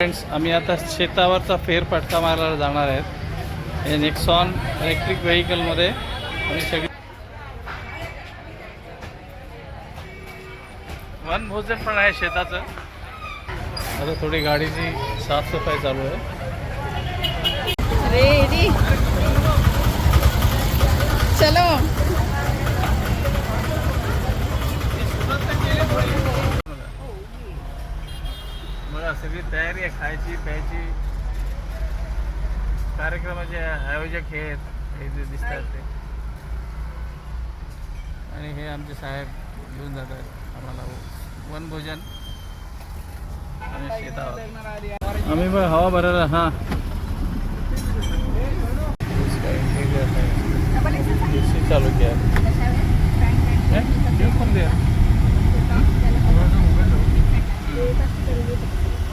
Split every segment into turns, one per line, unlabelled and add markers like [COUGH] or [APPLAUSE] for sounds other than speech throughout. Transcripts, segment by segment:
Friends आम्ही आता शेतावरचा फेरफटका मारायला जाणार आहेत. हे नेक्सॉन इलेक्ट्रिक व्हेकलमध्ये आणि सगळी वनभोजन पण आहे शेताचं. आता थोडी गाडीची साफसफाई चालू आहे.
रेडी चलो
बघा सगळी तयारी आहे खायची प्यायची. कार्यक्रमाचे आयोजक हे आहेत हे जे दिसतात ते. आणि हे आमचे साहेब घेऊन जात आहेत आम्हाला वनभोजन आणि शेतावर. आम्ही बघ हवा भरायला हां. चालू केला. हे? पण द्या बोल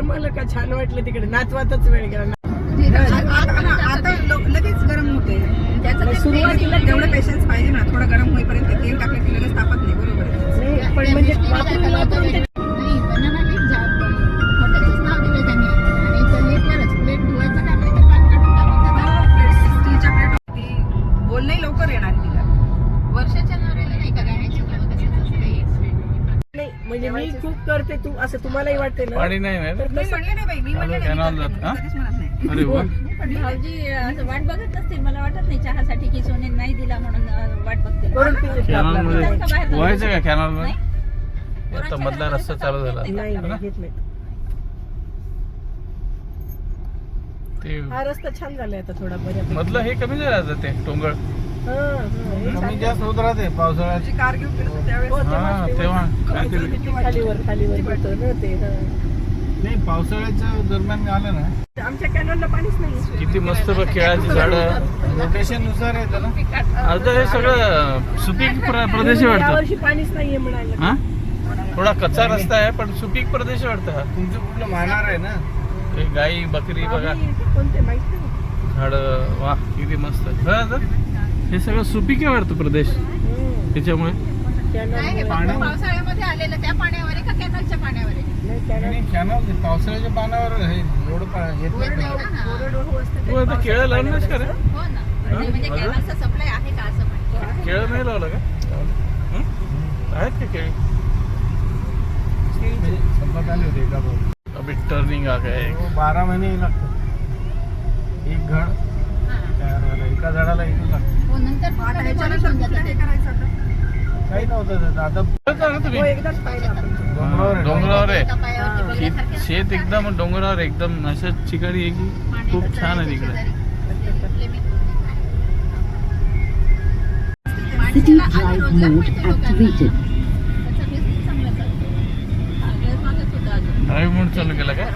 झाली
करमलं का छान वाटलं तिकडे. नाचवातच वेळ गेला.
आता लगेच गरम होते.
सुरुवातीला
तेवढं पेशन्स पाहिजे ना. थोडं गरम होईपर्यंत तेल टाकलं की लगेच तापत नाही. बरोबर
पण म्हणजे म्हणजे मी खूप करते तू असं तुम्हालाही वाटते ना?
पाणी नाही
तर
मी
तसं
म्हणले नाही बाई मी म्हणले
चालू
नाही, मी
कॅनॉल
करते.
जात?
कधीच म्हणत नाही.
अरे वा.
पण भाऊजी असं वाट बघत नसतील मला वाटत नाही चहासाठी की सोने नाही दिला म्हणून अं, वाट बघतील.
करून पिऊन
कॅनॉल
टाकला.
मध्ये
का? बाहेर
व्हायचं का कॅनॉलमध्ये
नाही?
आता मधला रस्ता चालू झाला.
नाही
है ना?
नाही घेत नाही
ते
हा रस्ता छान झालाय आता थोडा बऱ्यापैकी.
मधलं हे कमी झालं आता ते टोंगळ
हा, हा, हे. छान
जास्त होत राहते पावसाळ्यात.
तुझी कार घेऊन त्यावेळेस
हो,
हा
तेव्हा-
तेव्हा
तेव्हा
काहीतरी
किती खालीवर खालीवर होतं ना ते हा.
नाही पावसाळ्याच्या दरम्यान आलं ना
आमच्या कॅनलला पाणीच नाही.
किती मस्त बघ [LAUGHS] केळाची झाडं. रोटेशननुसार येतं ना आता हे सगळं सुपीक प्र- प्रदेश आहे वाटतं
यावर्षी पाणीच नाहीये म्हणायला.
हा? थोडा कच्चा रस्ता आहे पण सुपीक प्रदेश आहे वाटतं हा तुमचं कुठलं मानार आहे ना? हे गाई बकरी बघा.
आम्ही कोणते माहीत नाही.
झाड वा किती मस्त. बघा आता. हे सगळं सुपीक आहे वाटतं प्रदेश. त्याच्यामुळे.
पावसाळ्यामध्ये आलेलं त्या पाण्यावर आहे का कॅनलच्या पाण्यावर आहे?
नाही, कॅनल
कॅनॉल पावसाळ्याच्या पानावर रोड येत
कोरडं एवढं ना.
कोरडवाहू असते
तू आता केळं लावलंच का रे
हो ना. म्हणजे
अगं?
कॅनलचा सप्लाय आहे का असं म्हणतो
केळं नाही लावलं. का? हं? आहेत का केळी? अभी टर्निंग आ गया है
बारा महिने लागतात. एक व्हायला एका झाडाला एक लागतं
हो नंतर
आता ह्याच्यानंतर कुठलं हे
ते.
करायचं आता?
काही नव्हतं त्याचं. आता
बघा ना तुम्ही
हो एकदाच पाहिलं आपण
डोंगरावर आहे.
डोंगरावर आहे
एका पायावरती
शेत
बघण्यासारखे असतं.
शेत एकदम डोंगरावर एकदम अशा ठिकाणी आहे की खूप छान आहे तिकडे.
City Drive mode activated.
Drive mode चालू केला काय.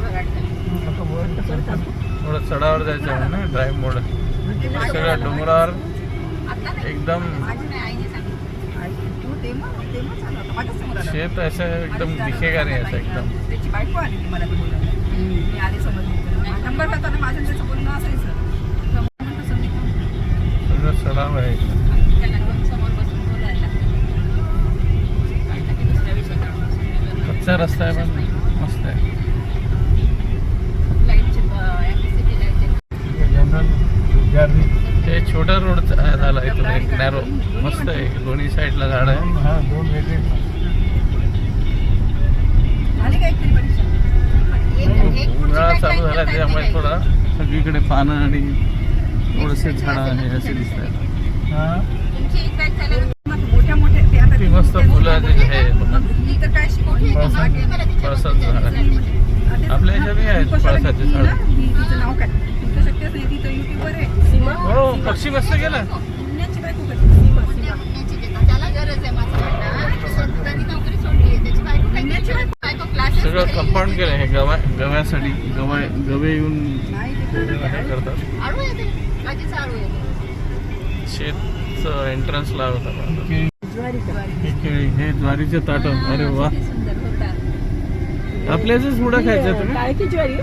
थोडं चढावर जायचं आहे ना ड्राईव्ह मोड सगळं डोंगरावर. एकदम. शेत असं एकदम दिखेगा नाही असं एकदम.
त्याची बायको आली ती मला बोलायला मी आले समजली नंबर होता ना माझं आणि त्याचं बोलणं असायचं समोर म्हणतो संदीप
सगळं चढाव आहे
त्याला घेऊन समोर बसून बोलायला लागलं. कळलं की दुसऱ्या विषयाकडे
कच्चा रस्ता आहे पण मस्त आहे
लाईटचे ॲक्टिसिटी लाईटचे
जनरल
हे छोटा रोड झाला इथून एक नॅरो मस्त आहे. दोन्ही साईडला झाड आहे
हा
उन्हाळा चालू झाला त्यामुळे
नाही
थोडा सगळीकडे पानं आणि थोडेसे झाडं आहे असे दिसत आहेत
हा.
ते
ती मस्त फुलं जे आहे पळसाचं झाड. आहे आपल्या ह्याच्या बी आहेत पळसाचे झाड.
तिचं नाव काय? तिचं शक्यच नाही तिचं युट्यूबवर आहे.
सीमा?
हो पक्षी मस्त गेला.
पुण्याची बायको कशी सीमा सीमा.
पुण्याची घेतात. त्याला गरज आहे माझं म्हणणं. त्यांनी नोकरी सोडली आहे. त्याची बायको काय करते? बायको? classes
सगळं. कंपाऊंड केलं हे गव्या गव्यासाठी गवा गवे येऊन
नाही ते
हे करतात.
आळू येते काजीचं आळू येते
शेतचं एंट्रन्स लावत
ज्वारी
हे केळी हे ज्वारीचे ताट. अरे वा.
किती सुंदर होता.
आपल्याच हुडा खायचा तुम्ही?
काळकी ज्वारी?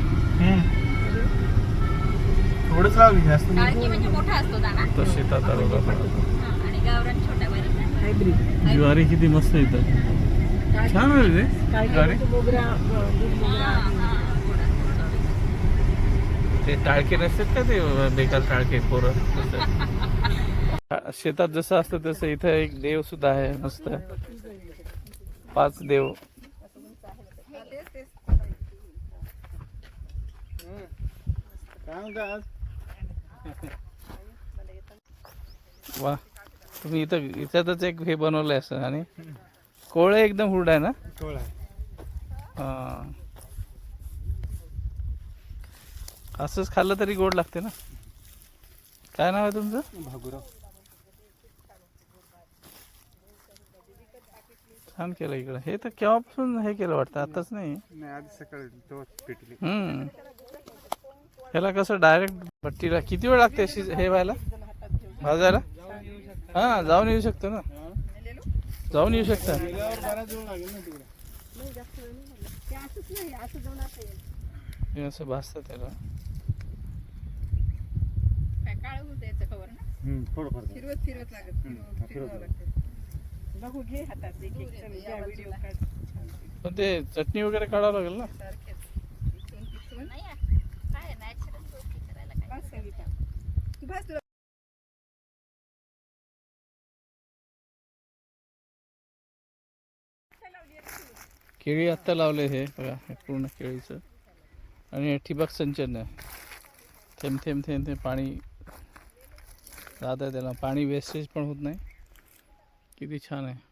थोडंच लावली जास्त.
काळकी म्हणजे मोठा असतो
तो शेतात आलो आपण
हा, आणि गावरान छोटा बरं
हायब्रिड
ज्वारी किती मस्त येतात छान आहे रे. ज्वारी?
काळकी मोगरा अं, दूध मोगरा.
ते टाळके नसतात का ते बेकार टाळके पोरं. शेतात जसं असतं तसं इथं एक देव सुद्धा आहे मस्त. पाच देव.
काय म्हणतात
वा तुम्ही इथं इथ्यातच एक हे बनवलंय असं आणि कोळे एकदम हुरड आहे ना?
कोळ आहे.
हा. असंच खाल्लं तरी गोड लागते ना? काय नाव आहे तुमचं?
भागुराव.
छान केलं इकडं. हे तर केव्हापासून हे केलं वाटतं? आताच नाही.
सकाळी
हम्म. ह्याला कसं डायरेक्ट भट्टीला किती वेळ लागते अशी हे व्हायला? भाजायला? हा जाऊन येऊ शकतो ना. जाऊन येऊ शकता. हे असं भाजतं त्याला. पण ते चटणी वगैरे काढावं लागेल ना
सारखेच इथून तिथून
नाही आहे. काय आहे, natural गोष्टी करायला काय?
बस सविता तू तुला
केळी आत्ता लावले हे बघा हे पूर्ण केळीचं. आणि हे ठिबक सिंचन आहे. थेंब थेंब थेंब थेंब पाणी जात आहे त्याला. पाणी वेस्टेज पण होत नाही. किती छान आहे.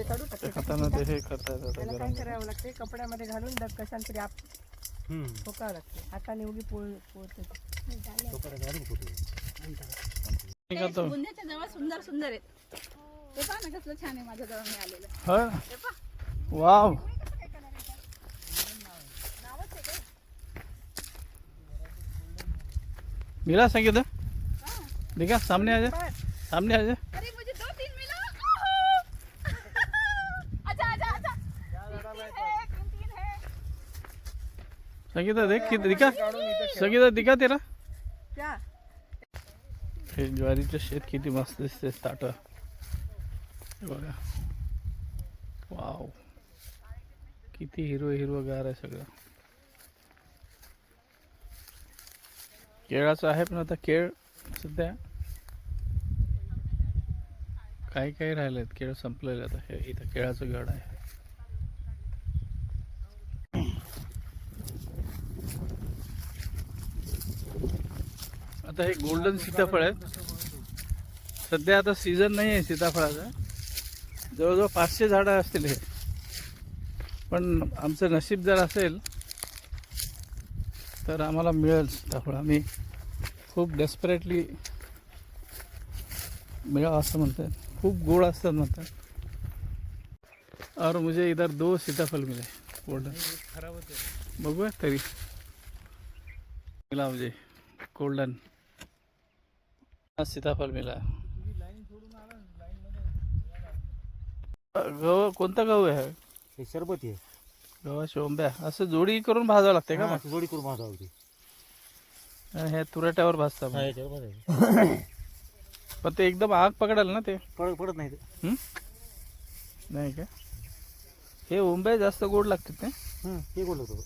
काढू का
ते खाताना ते हे
त्याला काय करावं लागते? कपड्यामध्ये घालून कशाला तरी आप ठोकावं लागते. हाताने उगी पोळ पोळते.
हे करतो.
बुंद्याच्या जवळ सुंदर सुंदर आहेत. ते पहा ना कसलं छान आहे माझ्या जवळ मिळालेलं.
हो? वाव. मिला संगीत देखा सामने आ जा. सामने आ जा
अरे मुझे दो तीन मिला ओहो! आजा आजा आजा तीन है तीन तीन है
संगीता देख किती दिखा। संगीता दिखा तेरा। हे ज्वारीचं शेत किती मस्त दिसते ताट. बघा. वाव. किती हिरवं हिरवं आहे सगळं. केळाचं आहे पण आता केळ सध्या काही काही राहिलेत. केळ संपलेले आता. हे इथं केळाचं गड आहे. आता हे गोल्डन सीताफळ आहे सध्या आता सीझन नाही आहे सीताफळाचा. जवळजवळ पाचशे झाडं असतील हे. पण आमचं नशीब जर असेल तर आम्हाला मिळेल सीताफळ. आम्ही खूप डेस्परेटली मिळावं असं म्हणतात खूप गोड असतात म्हणतात. और मुझे इधर दो सीताफल मिले. गोल्डन खराब होते बघूया तरी. मिला मुझे. गोल्डन सीताफळ मिला गहू कोणता गहू आहे?
हे सरबती आहे.
गव्हा शोंब्या. असं जोडी करून भाजावं लागते का मग?
जोडी करून माझा होती
आणि हे तुरट्यावर भाजता मग. पण ते एकदम आग पकडेल ना ते?
पडत पडत नाही ते.
हं? नाही का? हे उंबे जास्त गोड लागतात ते.
हे बोलत होतो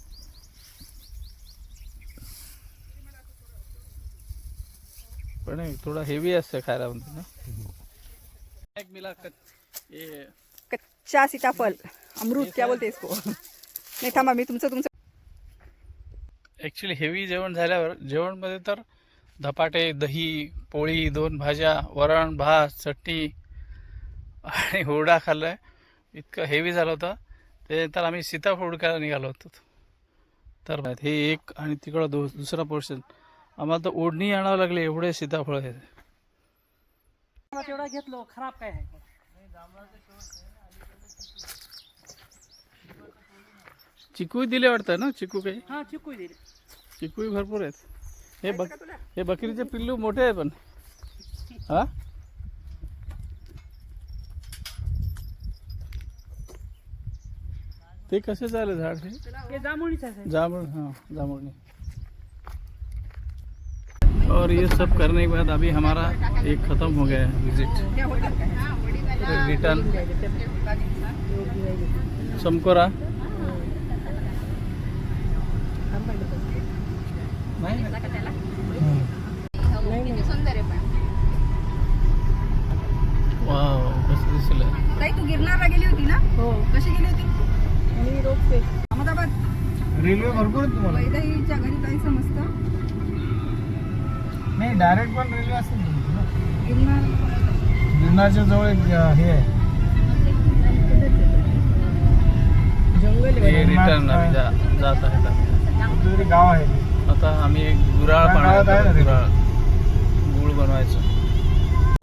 पण हे थोडा हेवी असतं खायला म्हणते ना. एक मिला कच- हे
कच्चा सीताफल अमृत क्या बोलते इसको नाही थांबा मी तुमचं तुमचं
ॲक्च्युली हेवी जेवण झाल्यावर जेवणमध्ये तर धपाटे दही पोळी दोन भाज्या वरण भात चटणी आणि हुरडा खाल्लं आहे इतकं हेवी झालं होतं. त्यानंतर आम्ही सीताफळ खायला निघालो होतो. तर हे एक आणि तिकडं दो दुसरा पोर्शन आम्हाला तर ओढणी आणावं लागली एवढे सीताफळ आहेत.
तेवढा घेतलो खराब काय आहे?
चिकू दिले वाटतं ना चिकू काही?
हा चिकू दिले.
चिकूही भरपूर आहेत. हे बक हे बकरीचे पिल्लू मोठे आहे पण. हा? ते कसे चालले झाड हे?
हे आहे.
जामुन हाँ जामुन और ये सब करने के बाद अभी हमारा एक ख़त्म हो गया है विजिट रिटर्न समकोरा। नाही।
किती सुंदर आहे पण
वाव कसं दिसलं।
ताई तू गिरनारला गेली होती ना?
हो.
कशी गेली होती?
मी
अहमदाबाद.
रेल्वे भरपूर तुम्हाला.
घरी काही समजतं
नाही डायरेक्ट पण रेल्वे असेल गिरनारच्या जवळ एक हे आहे.
जंगल
हे रिटर्न आम्ही जा जात आहेत आता.
कुठेतरी गाव आहे. ते.
आता आम्ही एक गुराळ
त्या
पाण्यात
गावात आहे ना ते?
गुराळ. गुळ बनवायचं.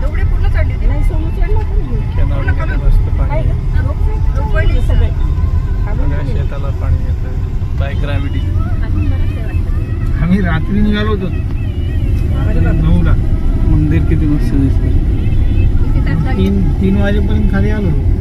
एवढे पूर्ण चढली होती
नाही सोमू चढला पण घेऊ.
केनावरती मस्त पाणी येतं.
रोपवली
सगळे. खालून
सगळ्या
पण येतं.
शेताला पाणी येतं. By gravity.
आहे
आम्ही रात्री निघालो होतो. വാര്യപ്പനും കരയാലുള്ളൂ